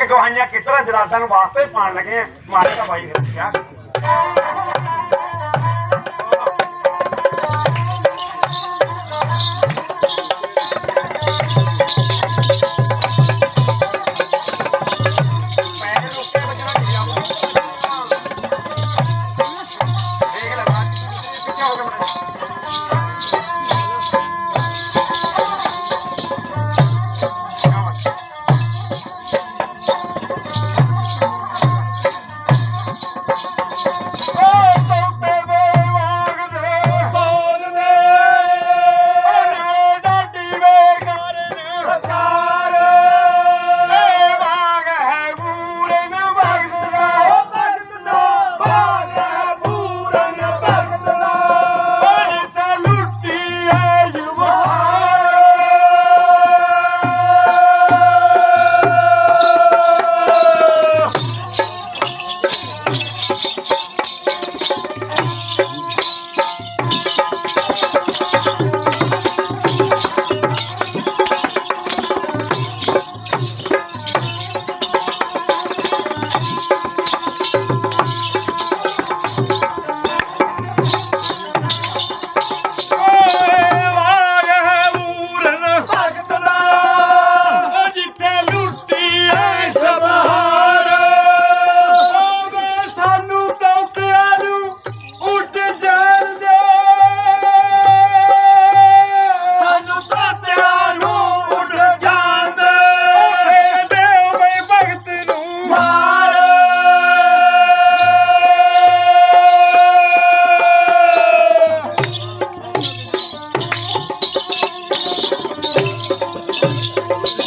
ਇੱਕ ਗਵਾਈਆਂ ਕਿਤਰਾ ਜਰਾਦਾਂ ਨੂੰ ਵਾਸਤੇ ਪਾਣ ਲੱਗੇ ਮਾਰੇ ਦਾ ਬਾਈ ਰੱਖਿਆ うん。